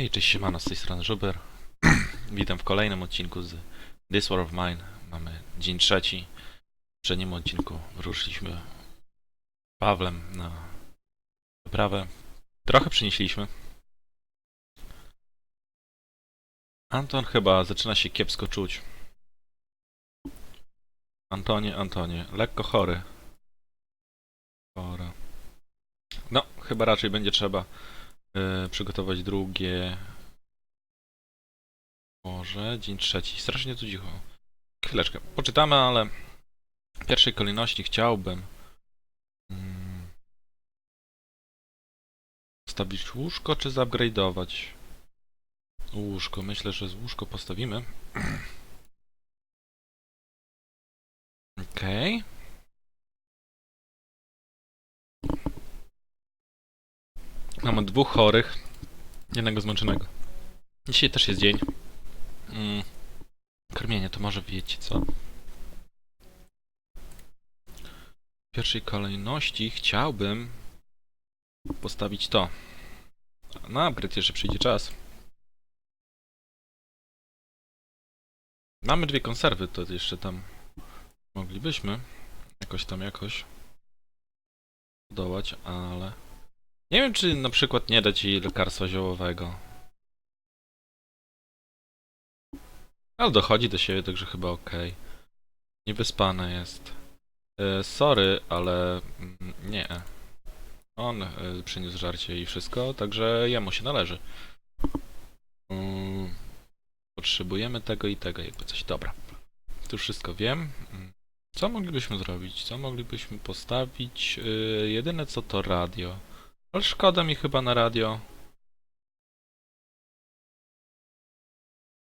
Hej, cześć siemano, z tej strony Żuber. Witam w kolejnym odcinku z This War of Mine. Mamy dzień trzeci. W poprzednim odcinku ruszyliśmy Pawlem na wyprawę. Trochę przynieśliśmy. Anton chyba zaczyna się kiepsko czuć. Antonie, Antonie, lekko chory. Chora. No, chyba raczej będzie trzeba e, przygotować drugie. Może dzień trzeci. Strasznie tu cicho. Chwileczkę. Poczytamy, ale w pierwszej kolejności chciałbym mm, stawić łóżko czy zupgrade'ować? Łóżko. Myślę, że z łóżko postawimy. Okej. Mamy dwóch chorych, jednego zmęczonego. Dzisiaj też jest dzień. Mm. Karmienie to może wiecie co? W pierwszej kolejności chciałbym postawić to. Na upgrade jeszcze przyjdzie czas. Mamy dwie konserwy, to jeszcze tam moglibyśmy jakoś tam jakoś dołać, ale nie wiem, czy na przykład nie dać jej lekarstwa ziołowego. Ale dochodzi do siebie, także chyba okej. Niewyspana jest. E, sorry, ale mm, nie. On e, przyniósł żarcie i wszystko, także jemu się należy. Mm, potrzebujemy tego i tego, jakby coś. Dobra. Tu wszystko wiem. Mm, Co moglibyśmy zrobić? Co moglibyśmy postawić? E, jedyne co to radio. Ale szkoda mi chyba na radio.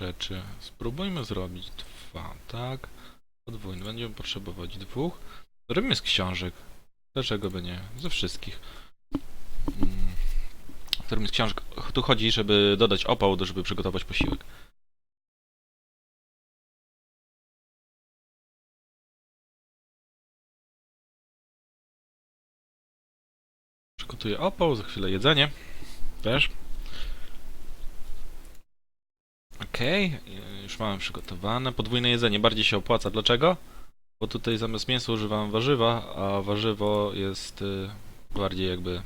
Rzeczy. Spróbujmy zrobić dwa, tak? Podwójny. Będziemy potrzebować dwóch. Robimy z książek. Dlaczego by nie? Ze wszystkich. Mm. Którym z książek. Tu chodzi, żeby dodać opał, żeby przygotować posiłek. Przygotuję opał, za chwilę jedzenie. Też. Okej, y, już mamy przygotowane. Podwójne jedzenie bardziej się opłaca. Dlaczego? Bo tutaj zamiast mięsa używam warzywa, a warzywo jest y, bardziej jakby...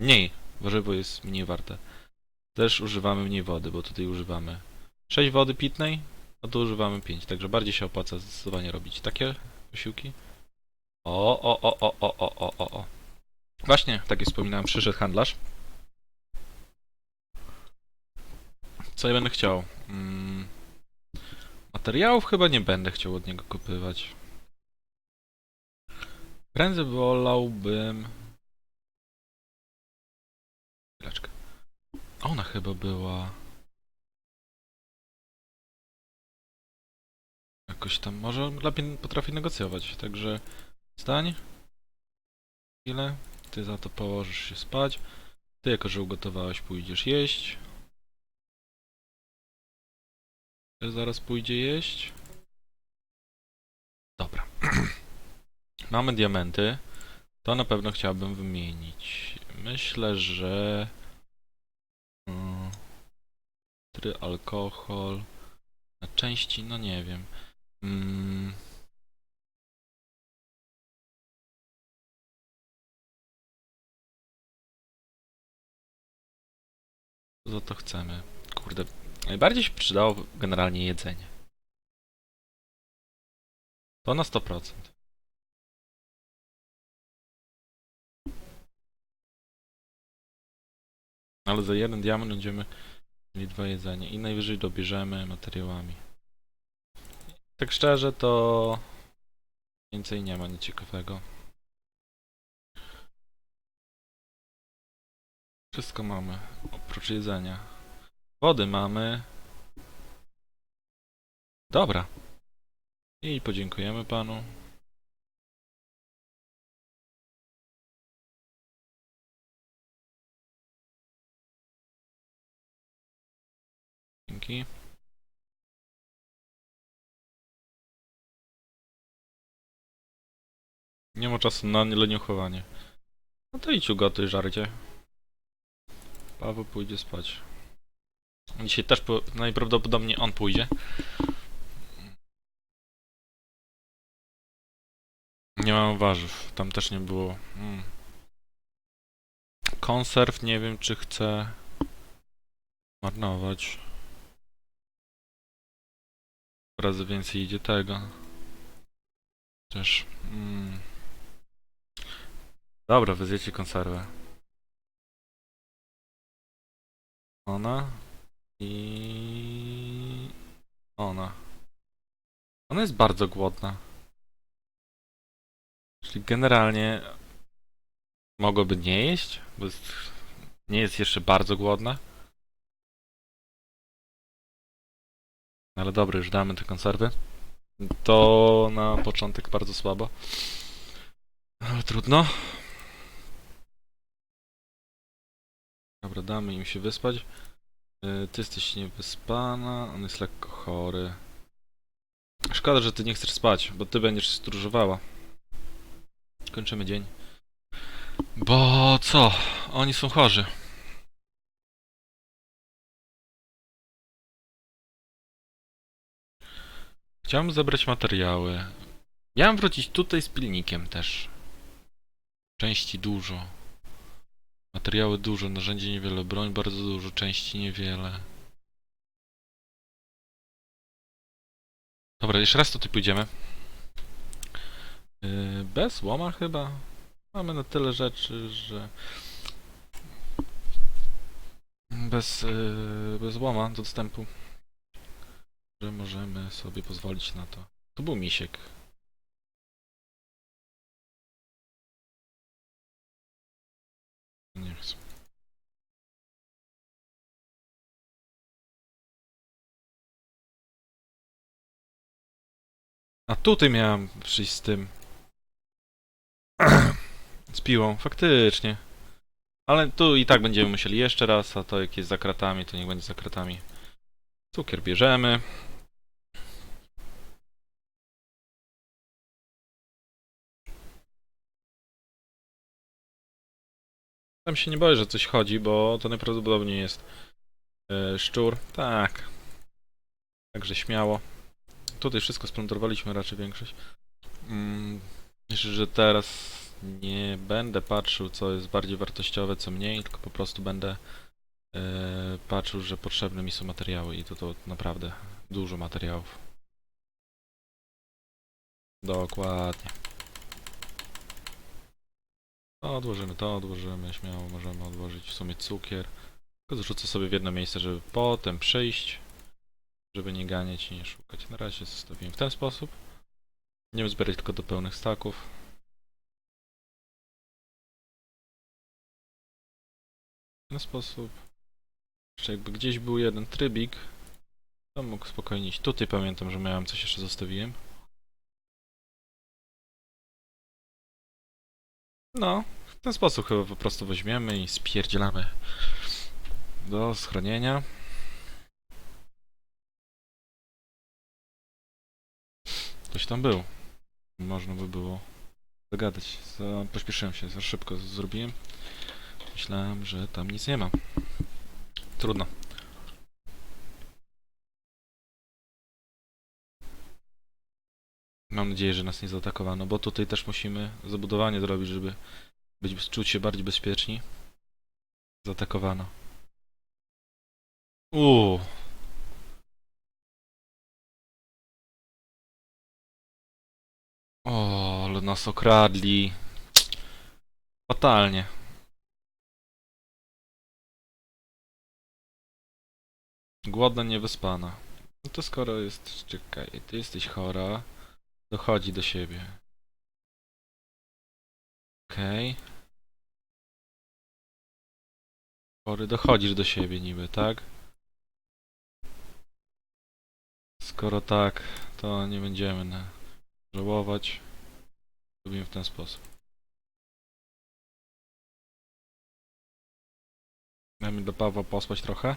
Mniej. Warzywo jest mniej warte. Też używamy mniej wody, bo tutaj używamy 6 wody pitnej, a tu używamy 5, także bardziej się opłaca zdecydowanie robić takie posiłki. O, o, o, o, o, o, o, o, o. Właśnie, tak jak wspominałem, przyszedł handlarz. Co ja będę chciał? Mm, materiałów chyba nie będę chciał od niego kupywać. Prędzej wolałbym... Chwileczkę. Ona chyba była... Jakoś tam, może lepiej potrafi negocjować, także... Stań. Chwilę. Ty za to położysz się spać. Ty, jako że ugotowałeś, pójdziesz jeść. Ty zaraz pójdzie jeść. Dobra. Mamy diamenty. To na pewno chciałbym wymienić. Myślę, że... Mm, Try alkohol. Na części, no nie wiem. Mm, za to chcemy? Kurde, najbardziej się przydało generalnie jedzenie. To na 100%. Ale za jeden diament będziemy mieli dwa jedzenie i najwyżej dobierzemy materiałami. Tak szczerze to więcej nie ma nic ciekawego. Wszystko mamy, oprócz jedzenia. Wody mamy. Dobra. I podziękujemy panu. Dzięki. Nie ma czasu na leniuchowanie. No to idź ugotuj żarcie. Paweł pójdzie spać. Dzisiaj też po, najprawdopodobniej on pójdzie. Nie mam warzyw. Tam też nie było. Mm. Konserw nie wiem czy chcę marnować. Razy więcej idzie tego. Też. Mm. Dobra, wyzjecie konserwę. Ona i ona. Ona jest bardzo głodna. Czyli generalnie mogłoby nie jeść, bo jest, nie jest jeszcze bardzo głodna. Ale dobra, już damy te konserwy. To na początek bardzo słabo. Ale trudno. Dobra, damy im się wyspać. Y, Ty jesteś niewyspana, on jest lekko chory. Szkoda, że ty nie chcesz spać, bo ty będziesz stróżowała. Kończymy dzień. Bo co? Oni są chorzy. Chciałem zebrać materiały. Miałem wrócić tutaj z pilnikiem też. Części dużo. Materiały dużo, narzędzie niewiele, broń bardzo dużo, części niewiele. Dobra, jeszcze raz tutaj pójdziemy. Yy, bez łoma chyba. Mamy na tyle rzeczy, że... Bez, yy, bez łoma dostępu. Że możemy sobie pozwolić na to. To był misiek. Chcę. A tutaj miałem przyjść z tym. z piłą, faktycznie. Ale tu i tak będziemy musieli jeszcze raz, a to jak jest za kratami, to niech będzie za kratami. Cukier bierzemy. Tam się nie boję, że coś chodzi, bo to najprawdopodobniej jest e, szczur. Tak. Także śmiało. Tutaj wszystko splądrowaliśmy raczej większość. Mm, myślę, że teraz nie będę patrzył, co jest bardziej wartościowe, co mniej, tylko po prostu będę e, patrzył, że potrzebne mi są materiały i to, to naprawdę dużo materiałów. Dokładnie. To odłożymy, to odłożymy, śmiało możemy odłożyć w sumie cukier. Tylko zrzucę sobie w jedno miejsce, żeby potem przyjść, żeby nie ganiać i nie szukać. Na razie zostawiłem w ten sposób. Będziemy zbierać tylko do pełnych staków. W ten sposób. Jeszcze jakby gdzieś był jeden trybik, to mógł spokojnie iść. Tutaj pamiętam, że miałem coś jeszcze zostawiłem. No, w ten sposób chyba po prostu weźmiemy i spierdzielamy do schronienia. Ktoś tam był. Można by było zagadać. Za, pośpieszyłem się, za szybko zrobiłem. Myślałem, że tam nic nie ma. Trudno. Mam nadzieję, że nas nie zaatakowano, bo tutaj też musimy zabudowanie zrobić, żeby być, czuć się bardziej bezpieczni. Zaatakowano. Uuu. O, ale nas okradli. Fatalnie. Głodna, niewyspana. No to skoro jest... Czekaj, ty jesteś chora. Dochodzi do siebie. Okej. Chory, dochodzisz do siebie niby, tak? Skoro tak, to nie będziemy na... żałować. Robimy w ten sposób. Dajmy do Pawła pospać trochę.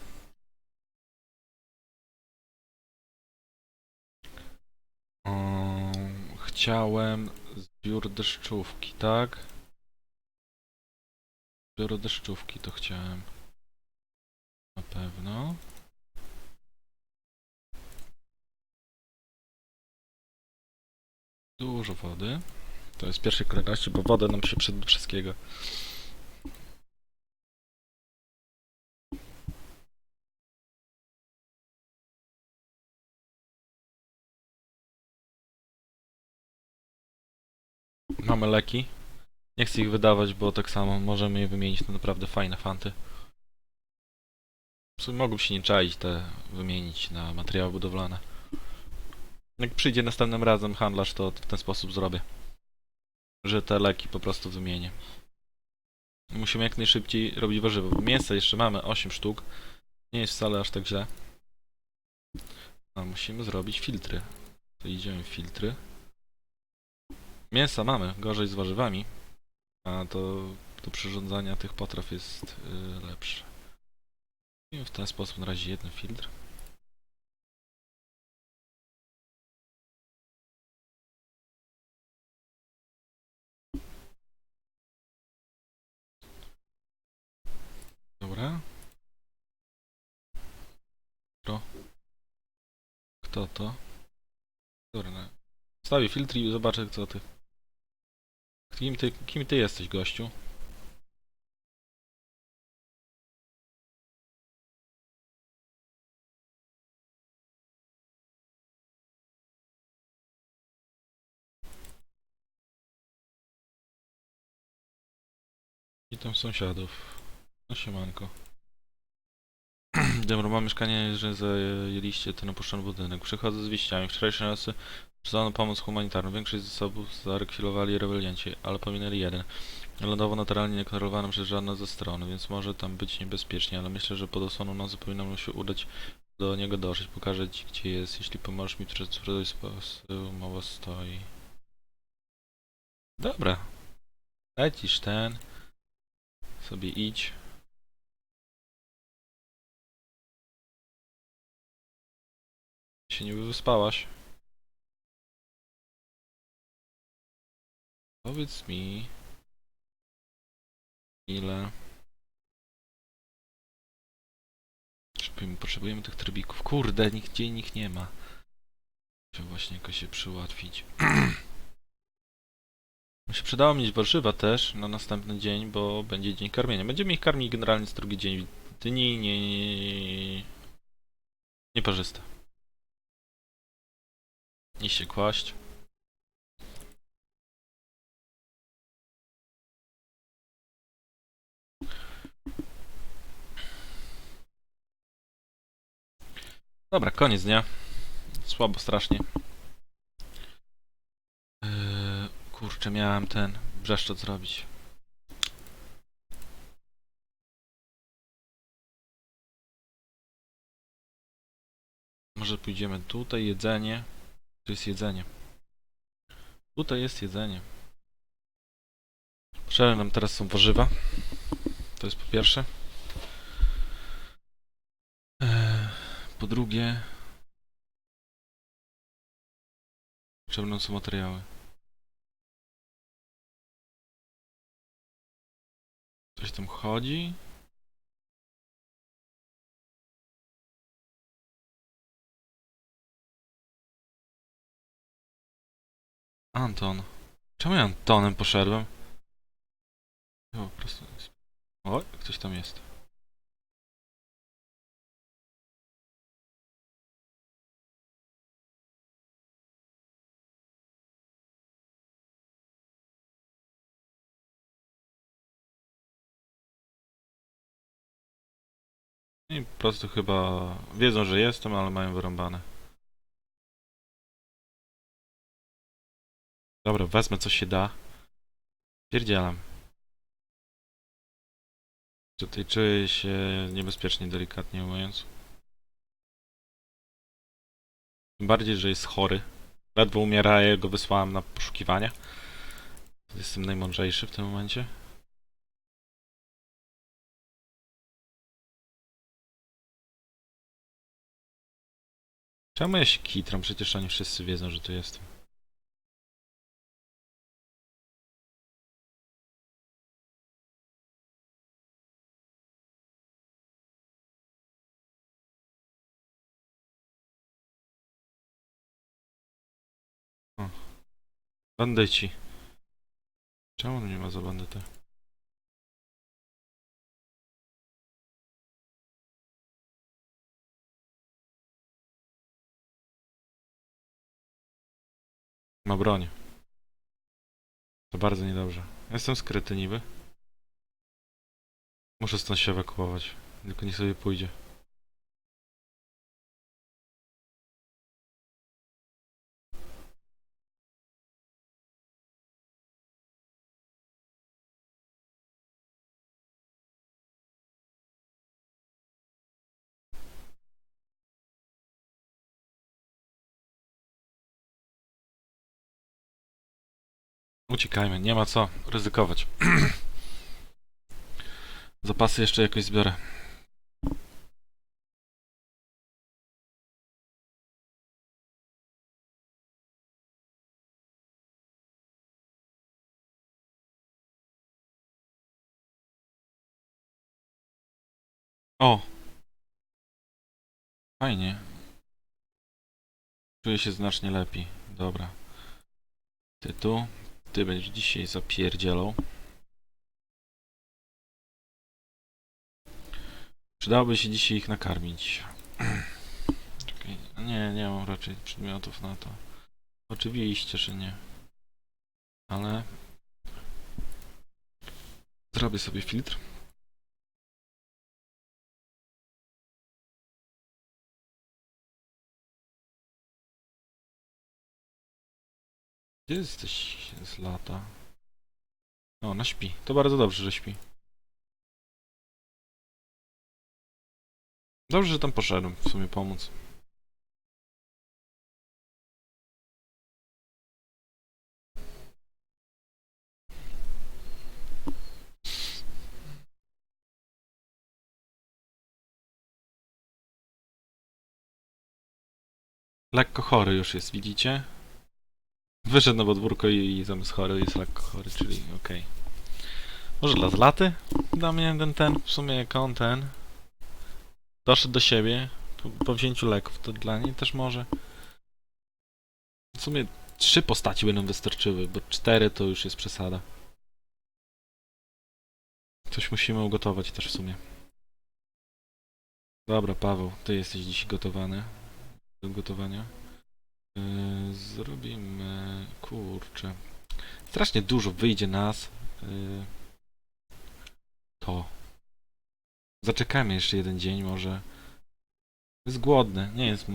chciałem zbiór deszczówki, tak? Zbiór deszczówki to chciałem. Na pewno. Dużo wody. To jest pierwszej kolejności, bo woda nam się przed wszystkiego Mamy leki. Nie chcę ich wydawać, bo tak samo możemy je wymienić na naprawdę fajne fanty. W sumie mogą się nie czaić te wymienić na materiały budowlane. Jak przyjdzie następnym razem handlarz, to w ten sposób zrobię. Że te leki po prostu wymienię. Musimy jak najszybciej robić warzywo. Mięsa jeszcze mamy 8 sztuk. Nie jest wcale aż tak źle. A musimy zrobić filtry. To idziemy w filtry. Mięsa mamy, gorzej z warzywami. A to do przyrządzania tych potraw jest yy, lepsze. I w ten sposób na razie jeden filtr. Dobra. Kto? Kto to? Dobra. no. Stawię filtr i zobaczę co ty. Kim ty, kim ty jesteś, gościu? I tam sąsiadów. No siemanko. Mam mieszkanie, że zajęliście ten opuszczony budynek. Przychodzę z wieściami. Wczorajszej nocy przydano pomoc humanitarną. Większość zasobów zarekwilowali rebelianci, ale pominęli jeden. Lądowo naturalnie niekontrolowanym przez żadną ze stron, więc może tam być niebezpiecznie, ale myślę, że pod osłoną nocy powinno mu się udać do niego dotrzeć. Pokażę ci, gdzie jest. Jeśli pomożesz mi przedstawić sposób, mowa stoi. Dobra. Lecisz ten. Sobie idź. Się niby wyspałaś. Powiedz mi... Ile... Potrzebujemy, tych trybików. Kurde, nigdzie ich nie ma. Trzeba właśnie jakoś się przyłatwić. Się przydało mieć warzywa też na następny dzień, bo będzie dzień karmienia. Będziemy ich karmić generalnie co drugi dzień dni, nie... nie nieparzyste. Nie się kłaść. Dobra, koniec dnia. Słabo strasznie. Eee, kurczę, miałem ten brzeszczot zrobić. Może pójdziemy tutaj, jedzenie. Tu jest jedzenie. Tutaj jest jedzenie. Potrzebne nam teraz są warzywa. To jest po pierwsze. Eee, po drugie... Potrzebne są materiały. Coś tam chodzi. Anton. Czemu ja Antonem poszedłem? O, po prostu... O, ktoś tam jest. I po prostu chyba wiedzą, że jestem, ale mają wyrąbane. Dobra, wezmę co się da. Pierdzielam. Tutaj czuję się niebezpiecznie, delikatnie mówiąc. Tym bardziej, że jest chory. Ledwo umiera, ja go wysłałem na poszukiwania. Jestem najmądrzejszy w tym momencie. Czemu ja się kitram? Przecież oni wszyscy wiedzą, że tu jestem. Bandyci. Czemu on nie ma za bandytę? Ma broń. To bardzo niedobrze. Jestem skryty niby. Muszę stąd się ewakuować. Tylko nie sobie pójdzie. Uciekajmy, nie ma co ryzykować. Zapasy jeszcze jakoś zbiorę. O! Fajnie. Czuję się znacznie lepiej. Dobra. Ty tu. Ty będziesz dzisiaj zapierdzielał. Przydałoby się dzisiaj ich nakarmić. Czekaj. Nie, nie mam raczej przedmiotów na to. Oczywiście, że nie. Ale... Zrobię sobie filtr. Gdzie jesteś z lata? O, ona śpi. To bardzo dobrze, że śpi. Dobrze, że tam poszedłem w sumie pomóc. Lekko chory już jest, widzicie? Wyszedł na podwórko i, i zamiast chory jest lekko chory, czyli okej. Może dla zlaty? Dla mnie ten, ten, w sumie jak on ten doszedł do siebie po, po wzięciu leków, to dla niej też może. W sumie trzy postaci będą wystarczyły, bo cztery to już jest przesada. Coś musimy ugotować też w sumie. Dobra, Paweł, ty jesteś dziś gotowany do gotowania. Yy, zrobimy... kurczę. Strasznie dużo wyjdzie nas. Yy, to. Zaczekajmy jeszcze jeden dzień może. Jest głodny, nie jest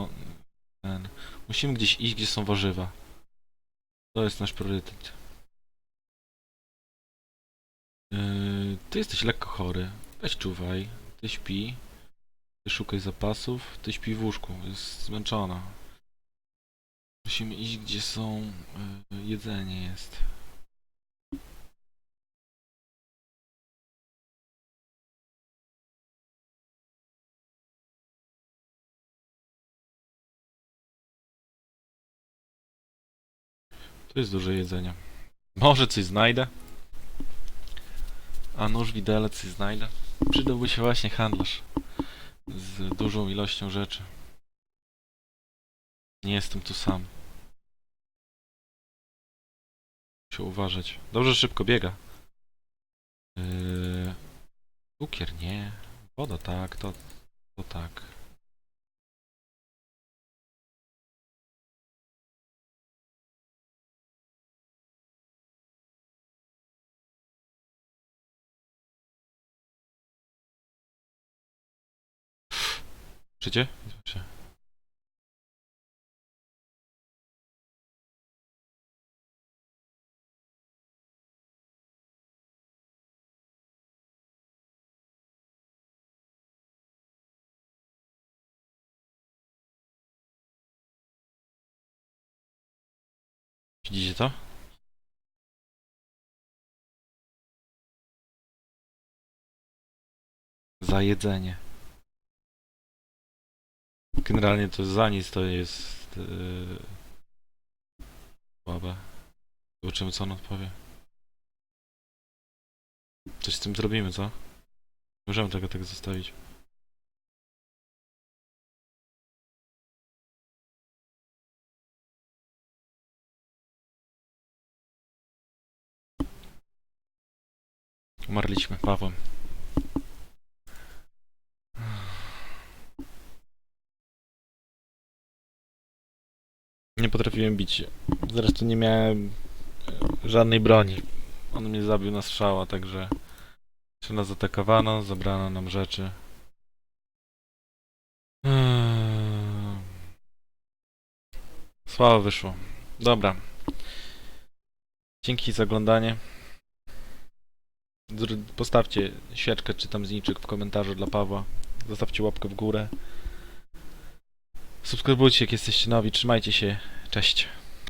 ten. Musimy gdzieś iść, gdzie są warzywa. To jest nasz priorytet. Yy, ty jesteś lekko chory. Weź czuwaj. Ty śpi. Ty szukaj zapasów. Ty śpi w łóżku. Jest zmęczona. Musimy iść, gdzie są... Yy, jedzenie jest. Tu jest dużo jedzenia. Może coś znajdę? A nóż widelec coś znajdę? Przydałby się właśnie handlarz. Z dużą ilością rzeczy. Nie jestem tu sam. Uważać. Dobrze, szybko biega. Yy... Nie. Woda tak, to, to tak. Słyszycie? Widzicie to? Za jedzenie. Generalnie to za nic to jest yy... słabe. Zobaczymy co on odpowie. Coś z tym zrobimy, co? Możemy tego tak zostawić. Umarliśmy Pawłem. Nie potrafiłem bić. Zresztą nie miałem e, żadnej broni. On mnie zabił na strzała, także się nas zaatakowano, zabrano nam rzeczy. Eee. Słabo wyszło. Dobra. Dzięki za oglądanie. Postawcie świeczkę czy tam zniczek w komentarzu dla Pawła. Zostawcie łapkę w górę. Subskrybujcie jak jesteście nowi. Trzymajcie się. Cześć.